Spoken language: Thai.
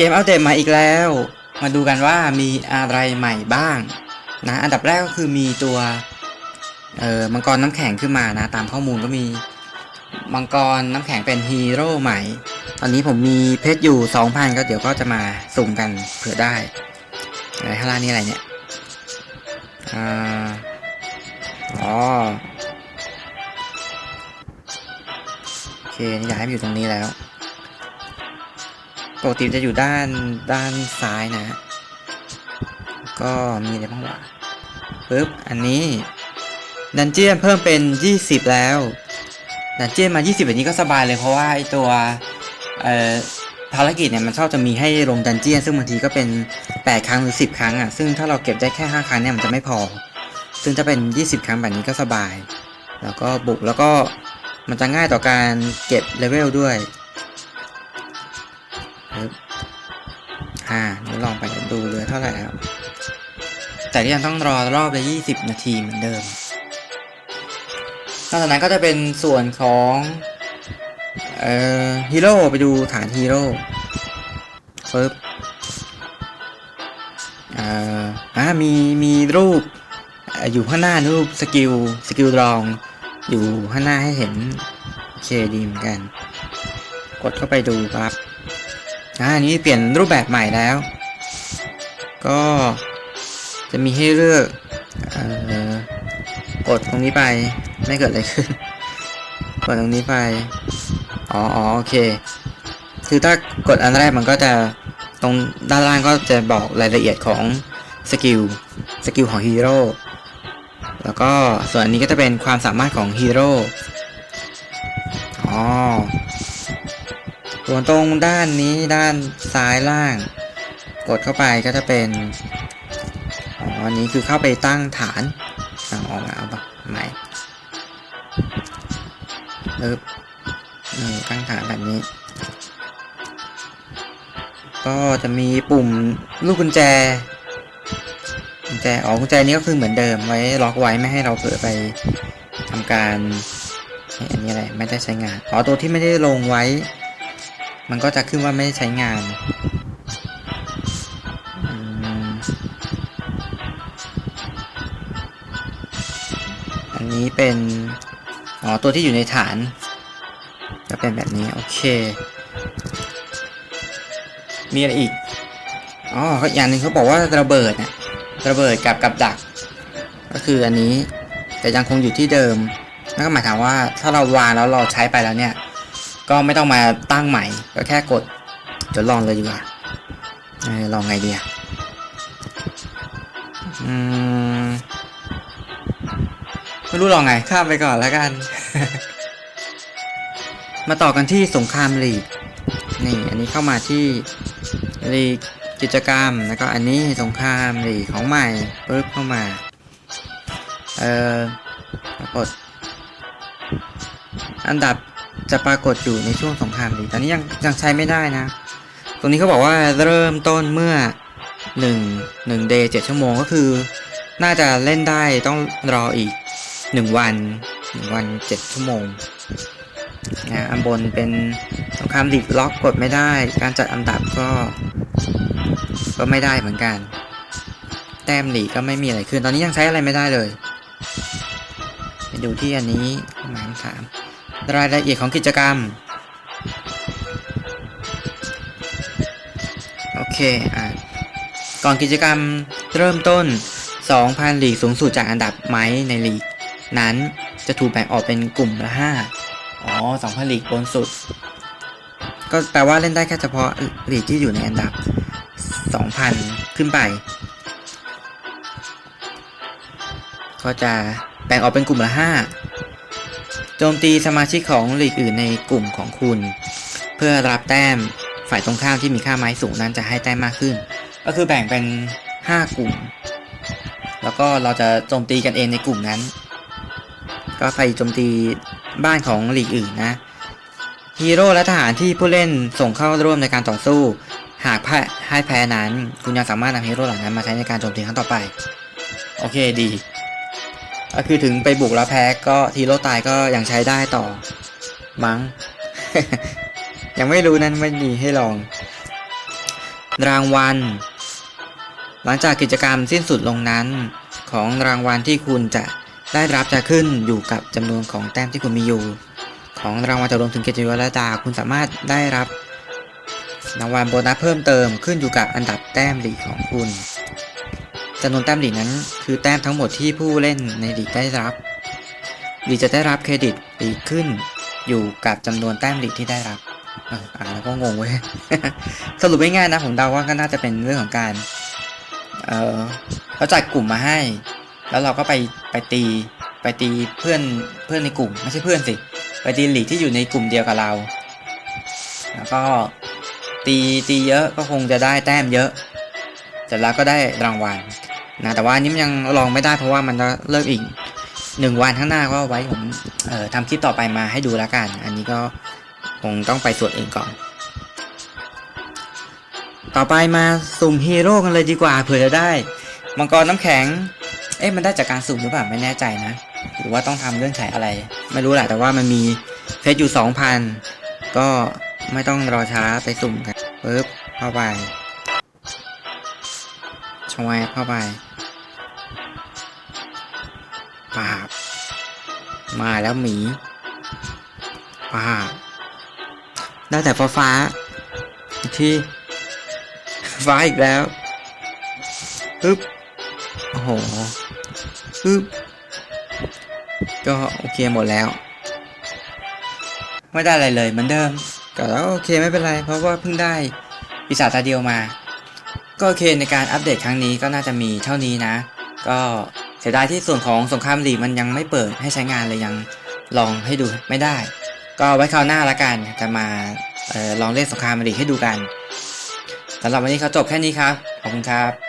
เกมอัปเดตมาอีกแล้ว มาดูกันว่ามีอะไรใหม่บ้างนะอันดับแรกก็คือมีตัวเอ่อมังกรน้ำแข็งขึ้นมานะ ตามข้อมูลก็มีมังกรน้ำแข็งเป็นฮีโร่ใหม่ ตอนนี้ผมมีเพชรอยู่ 2,000 ก็เดี๋ยวก็จะมาสุ่มกันเผื่อได้อะไรข้างล่างนี่อะไรเนี่ยอ่าอ๋อโอเคนี่อยากให้มันอยู่ตรงนี้แล้ว ปกติจะอยู่ด้านด้านซ้ายนะ ก็มีอะไรบ้างวะปึ๊บ อันนี้ ดันเจียนเพิ่มเป็น 20 แล้ว ดันเจียนมา 20 แบบนี้ก็สบายเลยเพราะว่าไอตัวเอ่อภารกิจเนี่ยมันชอบจะมีให้ลงดันเจียนซึ่งบางทีก็เป็น 8 ครั้งหรือ 10 ครั้งอะ ซึ่งถ้าเราเก็บได้แค่ 5 ครั้งเนี่ยมันจะไม่พอ ซึ่งถ้าเป็น 20 ครั้งแบบนี้ก็สบาย แล้วก็บุกแล้วก็มันจะง่ายต่อการเก็บเลเวลด้วย อ่าเดี๋ยวลองไปดูเหลยเท่าไหร่แล้วแต่ยังต้องรอรอบละ20นาทีเหมือนเดิมนอกจากนั้นก็จะเป็นส่วนของเอ่อฮีโร่ไปดูฐานฮีโร่ปึ๊บเอ่ออ่ามีมีรูปออยู่ข้างหน้ารูปสกิลสกิลรองอยู่ข้างหน้าให้เห็นโอเคดีเหมือนกัน กดเข้าไปดูปั๊บ อ่าอันนี้เปลี่ยนรูปแบบใหม่แล้ว ก็จะมีให้เลือกกดตรงนี้ไปไม่เกิดอะไรขึ้นกดตรงนี้ไป อ๋ออ๋อโอเค คือถ้ากดอันแรกมันก็จะตรงด้านล่างก็จะบอกรายละเอียดของสกิล สกิลของฮีโร่ แล้วก็ส่วนอันนี้ก็จะเป็นความสามารถของฮีโร่ อ๋อ ส่วนตรงด้านนี้ด้านซ้ายล่าง กดเข้าไปก็จะเป็นอ๋ออันนี้คือเข้าไปตั้งฐานเอาออกมาเอาปะใหม่เลิบนี่ตั้งฐานแบบนี้ ก็จะมีปุ่มลูกกุญแจกุญแจอ๋อกุญแจนี้ก็คือเหมือนเดิมไว้ล็อกไว้ไม่ให้เราเผลอไปทำการอันนี้อะไรไม่ได้ใช้งานอ๋อตัวที่ไม่ได้ลงไว้ มันก็จะขึ้นว่าไม่ได้ใช้งานอันนี้เป็น อ๋อ ตัวที่อยู่ในฐาน จะเป็นแบบนี้ โอเค มีอะไรอีก อ๋ออีกอย่างหนึ่งเขาบอกว่าระเบิดเนี่ยระเบิดกับกับดัก ก็คืออันนี้แต่ยังคงอยู่ที่เดิมนั่นก็หมายความว่าถ้าเราวางแล้วเราใช้ไปแล้วเนี่ย ก็ไม่ต้องมาตั้งใหม่ ก็แค่กดเดี๋ยวลองเลยดีกว่าลองไงดีอะไม่รู้ลองไงข้ามไปก่อนแล้วกัน มาต่อกันที่สงครามลีกนี่ อันนี้เข้ามาที่ลีกกิจกรรม แล้วก็อันนี้สงครามลีกของใหม่ปึ๊บเข้ามา เอ่อกฏอันดับ จะปรากฏอยู่ในช่วงสงครามลีตอนนี้ยังยังใช้ไม่ได้นะ ตรงนี้เขาบอกว่าเริ่มต้นเมื่อ1 1 day 7ชั่วโมงก็คือ น่าจะเล่นได้ต้องรออีก 1 วัน 1 วัน 7 ชั่วโมงนะอันบนเป็นสงครามลีกล็อกกดไม่ได้ การจัดอันดับก็ ก็ไม่ได้เหมือนกัน แต้มลีก็ไม่มีอะไรขึ้น ตอนนี้ยังใช้อะไรไม่ได้เลย ไปดูที่อันนี้หมายคำถาม รายละเอียดของกิจกรรม โอเคอะก่อนกิจกรรมเริ่มต้น 2,000ลีกสูงสุดจากอันดับไม้ในลีก นั้นจะถูกแบ่งออกเป็นกลุ่มละ 5 อ๋อ 2,000ลีกบนสุด ก็แปลว่าเล่นได้แค่เฉพาะลีกที่อยู่ในอันดับ 2,000 ขึ้นไป ก็จะแบ่งออกเป็นกลุ่มละ 5 โจมตีสมาชิกของลีกอื่นในกลุ่มของคุณ เพื่อรับแต้มฝ่ายตรงข้ามที่มีค่าไม้สูงนั้นจะให้แต้มมากขึ้น ก็คือแบ่งเป็น 5 กลุ่ม แล้วก็เราจะโจมตีกันเองในกลุ่มนั้น ก็ไปโจมตีบ้านของลีกอื่นนะฮีโร่และทหารที่ผู้เล่นส่งเข้าร่วมในการต่อสู้ หากพ่ายให้แพ้นั้น คุณยังสามารถนำฮีโร่เหล่านั้นมาใช้ในการโจมตีครั้งต่อไป โอเคดี ก็คือถึงไปบุกแล้วแพ้ก็ฮีโร่ตายก็ยังใช้ได้ต่อ มั้ง ยังไม่รู้นั้นไม่มีให้ลอง รางวัล หลังจากกิจกรรมสิ้นสุดลงนั้น ของรางวัลที่คุณจะได้รับจะขึ้นอยู่กับจำนวนของแต้มที่คุณมีอยู่ ของรางวัลจะรวมถึงเกียรติยศและดาคุณสามารถได้รับรางวัลโบนัสเพิ่มเติมขึ้นอยู่กับอันดับแต้มหลีกของคุณ จำนวนแต้มลีกนั้น คือแต้มทั้งหมดที่ผู้เล่นในลีกได้รับลีกจะได้รับเครดิตลีกขึ้น อยู่กับจำนวนแต้มลีกที่ได้รับอ่านแล้วก็งงเว้ยสรุปง่ายๆนะผมเดาว่าก็น่าจะเป็นเรื่องของการเออเขาจัดกลุ่มมาให้ แล้วเราก็ไปไปตีไปตีเพื่อนเพื่อนในกลุ่ม ไม่ใช่เพื่อนสิ ไปตีหลีกที่อยู่ในกลุ่มเดียวกับเรา แล้วก็ตีตีเยอะก็คงจะได้แต้มเยอะเสร็จแล้วก็ได้รางวัล นะแต่ว่านี้มันยังลองไม่ได้เพราะว่ามันจะเลิกอีกหนึ่งวันข้างหน้าก็ไว้ผมเอ่อทำคลิปต่อไปมาให้ดูแล้วกัน อันนี้ก็คงต้องไปสวดเองก่อน ต่อไปมาสุ่มฮีโร่กันเลยดีกว่าเผื่อจะได้ มังกรน้ำแข็ง เอ๊ะมันได้จากการสุ่มหรือเปล่าไม่แน่ใจนะ หรือว่าต้องทำเรื่องไขอะไร ไม่รู้แหละแต่ว่ามันมีเพชรอยู่สองพันก็ไม่ต้องรอช้าไปสุ่มกันปึ๊บเข้าไปช่วยเข้าไป ปาบ มาแล้วหมีปาบได้แต่ฟ้าฟ้าที่ฟ้าอีกแล้วปึ๊บโอ้โหปึ๊บก็โอเคหมดแล้ว ไม่ได้อะไรเลยเหมือนเดิมก็แล้วโอเคไม่เป็นไร เพราะว่าเพิ่งได้ปีศาจตาเดียวมา ก็โอเคในการอัปเดตครั้งนี้ก็น่าจะมีเท่านี้นะ ก็ เสียดายที่ส่วนของสงครามลีมันยังไม่เปิดให้ใช้งานเลยยังลองให้ดูไม่ได้ ก็ไว้คราวหน้าละกันจะมาออลองเล่นสงครามลีให้ดูกันสำหรับวันนี้เขาจบแค่นี้ครับ ขอบคุณครับ